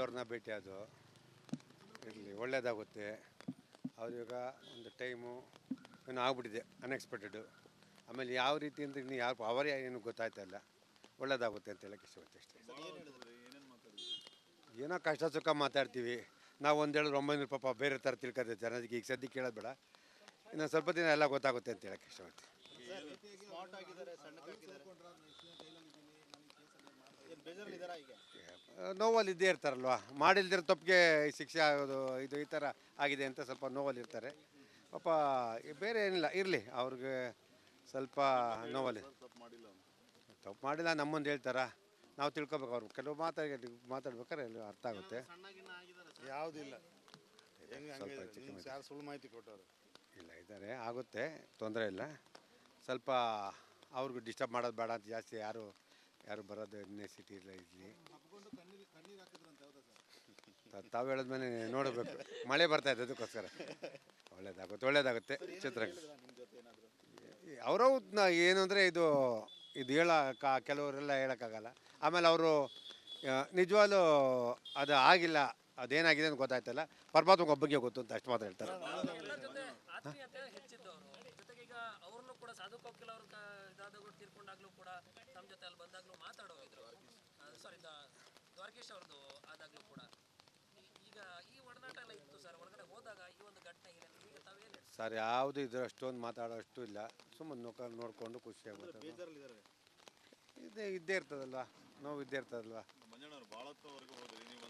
ಆದವ್ರನ್ನ ಅದು ಇರಲಿ, ಒಳ್ಳೇದಾಗುತ್ತೆ. ಇವಾಗ ಒಂದು ಟೈಮು ಏನೋ ಆಗ್ಬಿಟ್ಟಿದೆ ಅನ್ಎಕ್ಸ್ಪೆಕ್ಟೆಡು ಆಮೇಲೆ ಯಾವ ರೀತಿ ಅಂದರೆ ಇನ್ನು ಯಾರು, ಅವರೇ ಏನು ಗೊತ್ತಾಯ್ತಾ ಇಲ್ಲ. ಒಳ್ಳೇದಾಗುತ್ತೆ ಅಂತ ಹೇಳಕ್ಕೆ ಇಷ್ಟಪಡ್ತೀವಿ ಅಷ್ಟೇ ಏನೋ ಕಷ್ಟ ಸುಖ ಮಾತಾಡ್ತೀವಿ. ನಾವು ಒಂದು ಹೇಳಿದ್ರೆ ಒಂಬೈನೂರು ಪಾಪ ಬೇರೆ ಥರ ತಿಳ್ಕೊತೀವಿ ಜನರಿಗೆ ಈಗ ಸದ್ಯಕ್ಕೆ ಕೇಳೋದು ಬೇಡ. ಇನ್ನು ಸ್ವಲ್ಪ ದಿನ ಎಲ್ಲ ಗೊತ್ತಾಗುತ್ತೆ ಅಂತ ಹೇಳಕ್ಕೆ ಇಷ್ಟಪಡ್ತೀನಿ. ನೋವಲ್ಲಿ ಇದ್ದೇ ಇರ್ತಾರಲ್ವ? ಮಾಡಿಲ್ದಿರೋ ತಪ್ಪಿಗೆ ಶಿಕ್ಷೆ ಆಗೋದು ಇದು ಈ ಥರ ಆಗಿದೆ ಅಂತ ಸ್ವಲ್ಪ ನೋವಲ್ಲಿ ಇರ್ತಾರೆ ಪಾಪ ಈ ಬೇರೆ ಏನಿಲ್ಲ ಇರಲಿ ಅವ್ರಿಗೆ ಸ್ವಲ್ಪ ನೋವಲ್ಲಿ. ತಪ್ಪು ಮಾಡಿಲ್ಲ ನಮ್ಮೊಂದು ಹೇಳ್ತಾರ? ನಾವು ತಿಳ್ಕೊಬೇಕು ಅವ್ರು ಕೆಲವು ಮಾತಾಡಿ ಮಾತಾಡ್ಬೇಕಾದ್ರೆ ಎಲ್ಲ ಅರ್ಥ ಆಗುತ್ತೆ. ಯಾವುದಿಲ್ಲ. ಸ್ವಲ್ಪ ಹೆಚ್ಚು ಯಾರು ಸುಳ್ಳು ಮಾಹಿತಿ ಕೊಟ್ಟವರು? ಇಲ್ಲ ಇದ್ದಾರೆ ಆಗುತ್ತೆ ತೊಂದರೆ ಇಲ್ಲ. ಸ್ವಲ್ಪ ಅವ್ರಿಗೂ ಡಿಸ್ಟರ್ಬ್ ಮಾಡೋದು ಬೇಡ ಅಂತ ಜಾಸ್ತಿ ಯಾರು ಯಾರು ಬರೋದು ನೆಸಿಟಿ ಇಲ್ಲ ಇಲ್ಲಿ. ತಾವು ಹೇಳಿದ್ಮೇಲೆ ನೋಡಬೇಕು. ಮಳೆ ಬರ್ತಾ ಇದೆ ಅದಕ್ಕೋಸ್ಕರ. ಒಳ್ಳೇದಾಗುತ್ತೆ ಒಳ್ಳೇದಾಗುತ್ತೆ. ಚಿತ್ರ ನಿಮ್ಮ ಜೊತೆ ಏನಾದರೂ? ಅವರು ಏನು ಅಂದರೆ ಇದು ಇದು ಹೇಳಕ್ಕ ಕೆಲವರೆಲ್ಲ ಹೇಳೋಕ್ಕಾಗಲ್ಲ. ಆಮೇಲೆ ಅವರು ನಿಜವಾಗ್ಲೂ ಅದು ಆಗಿಲ್ಲ. ಅದೇನಾಗಿದೆ ಅಂತ ಗೊತ್ತಾಯ್ತಲ್ಲ. ಪರ್ಮಾತ್ಮ ಒಬ್ಬಗೆ ಗೊತ್ತು ಅಂತ ಅಷ್ಟು ಮಾತ್ರ ಹೇಳ್ತಾರೆ. ಎಲ್ಲರ ಜೊತೆ ಆತ್ಮೀಯತೆ ಹೆಚ್ಚಿದ್ದವರು ಜೊತೆಗೆ ಈಗ ಅವ್ರನ್ನು ಕೂಡ ಸಾಧು ಕೋಕಿಲ್ ಅವ್ರ ಇದಾದಾಗಲೂ ತೀರ್ಕೊಂಡಾಗ್ಲೂ ಕೂಡ ನಮ್ಮ ಜೊತೆ ಅಲ್ಲಿ ಬಂದಾಗ್ಲೂ ಮಾತಾಡೋಗಿದ್ರು ಸಾರಿ ದ್ವಾರಕೇಶ್ ಅವ್ರದ್ದು ಆದಾಗ್ಲೂ ಕೂಡ. ಈಗ ಈ ಒಡನಾಟ ಎಲ್ಲ ಇತ್ತು ಸರ್ ಒಳಗಡೆ ಹೋದಾಗ ಈ ಒಂದು ಘಟನೆ ಇಲ್ಲ ಈಗ ತಾವೇನು ಸರ್ ಯಾವುದು ಇದ್ರೆ ಅಷ್ಟೊಂದು ಮಾತಾಡೋಷ್ಟು ಇಲ್ಲ. ಸುಮ್ಮನೆ ನೋಕ ನೋಡಿಕೊಂಡು ಖುಷಿ ಆಗುತ್ತೆ ಬೇಜಾರಲ್ಲಿದ್ದಾರೆ. ಇದೇ ಇದ್ದೇ ಇರ್ತದಲ್ವಾ? ನೋವು ಇದ್ದೇ ಇರ್ತದಲ್ವಾ? ಮಂಜಣ್ಣವ್ರು ಭಾಳ ಹೋದ್ರಿ ನೀವು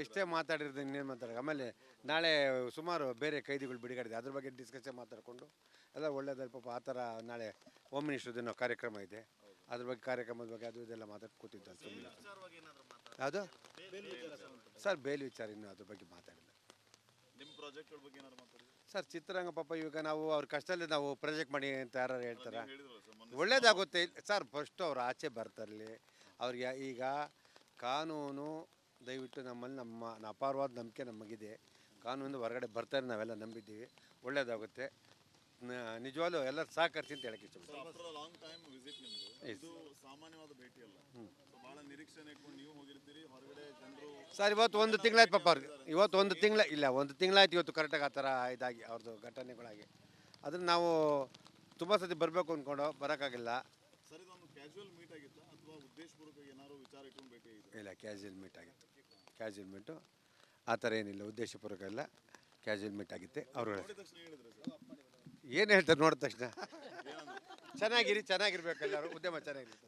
ಎಷ್ಟೇ ಮಾತಾಡಿರೋದು ಇನ್ನೇನು ಮಾತಾಡೋದು? ಆಮೇಲೆ ನಾಳೆ ಸುಮಾರು ಬೇರೆ ಕೈದಿಗಳು ಬಿಡುಗಡೆ ಇದೆ ಅದ್ರ ಬಗ್ಗೆ ಡಿಸ್ಕಷನ್ ಮಾತಾಡಿಕೊಂಡು ಎಲ್ಲ ಒಳ್ಳೇದಲ್ಲಿ ಪಾಪ ಆ ಥರ ನಾಳೆ ಹೋಮ್ ಮಿನಿಸ್ಟ್ರದ್ದು ಕಾರ್ಯಕ್ರಮ ಇದೆ. ಅದ್ರ ಬಗ್ಗೆ ಕಾರ್ಯಕ್ರಮದ ಬಗ್ಗೆ ಅದು ಇದೆಲ್ಲ ಮಾತಾಡಿ ಕೂತಿದ್ದು. ಸುಮ್ಮನೆ ಏನಾದರೂ ಮಾತಾಡ ಯಾವುದು? ಸರ್ ಬೇಲ್ ವಿಚಾರ ಇನ್ನೂ ಅದ್ರ ಬಗ್ಗೆ ಮಾತಾಡಿಲ್ಲ. ಸರ್ ಚಿತ್ರರಂಗ ಪಾಪ ಇವಾಗ ನಾವು ಅವ್ರ ಕಷ್ಟದಲ್ಲಿ ನಾವು ಪ್ರಾಜೆಕ್ಟ್ ಮಾಡಿ ಅಂತ ಯಾರು ಹೇಳ್ತಾರೆ? ಒಳ್ಳೇದಾಗುತ್ತೆ. ಸರ್ ಫಸ್ಟು ಅವ್ರು ಆಚೆ ಬರ್ತಾರಲ್ಲಿ ಅವ್ರಿಗೆ ಈಗ ಕಾನೂನು ದಯವಿಟ್ಟು ನಮ್ಮಲ್ಲಿ ನಮ್ಮ ಅಪಾರವಾದ ನಂಬಿಕೆ ನಮಗಿದೆ. ಕಾನೂನು ಹೊರಗಡೆ ಬರ್ತಾರೆ ನಾವೆಲ್ಲ ನಂಬಿದ್ದೀವಿ. ಒಳ್ಳೇದಾಗುತ್ತೆ ನ- ನಿಜವಾಗ್ಲೂ ಎಲ್ಲರೂ ಸಹಕರಿಸಿ ಅಂತ ಹೇಳಕ್ಕೆ ಇಷ್ಟಪಡ್ತೀನಿ. ಸರ್ ಇವತ್ತು ಒಂದು ತಿಂಗಳಾಯ್ತು ಪಾಪ ಅವ್ರಿಗೆ. ಇವತ್ತು ಒಂದು ತಿಂಗಳ ಇಲ್ಲ ಒಂದು ತಿಂಗಳಾಯ್ತು ಇವತ್ತು ಕರೆಕ್ಟಾಗಿ ಆ ಥರ ಇದಾಗಿ ಅವ್ರದ್ದು ಘಟನೆಗಳಾಗಿ. ಅದನ್ನು ನಾವು ತುಂಬ ಸತಿ ಬರಬೇಕು ಅಂದ್ಕೊಂಡು ಬರೋಕ್ಕಾಗಿಲ್ಲ. ಇಲ್ಲ ಕ್ಯಾಶುಯಲ್ ಮೀಟ್ ಆಗಿತ್ತು. ಕ್ಯಾಶುಯಲ್ ಮೀಟು ಆ ಥರ ಏನಿಲ್ಲ, ಉದ್ದೇಶಪೂರ್ವಕ ಇಲ್ಲ ಕ್ಯಾಶುಯಲ್ ಮೀಟ್ ಆಗಿತ್ತೆ. ಅವರು ಏನು ಹೇಳ್ತಾರೆ ನೋಡಿದ ತಕ್ಷಣ? ಚೆನ್ನಾಗಿರಿ ಚೆನ್ನಾಗಿರ್ಬೇಕಲ್ಲ ಉದ್ಯಮ ಚೆನ್ನಾಗಿರುತ್ತೆ.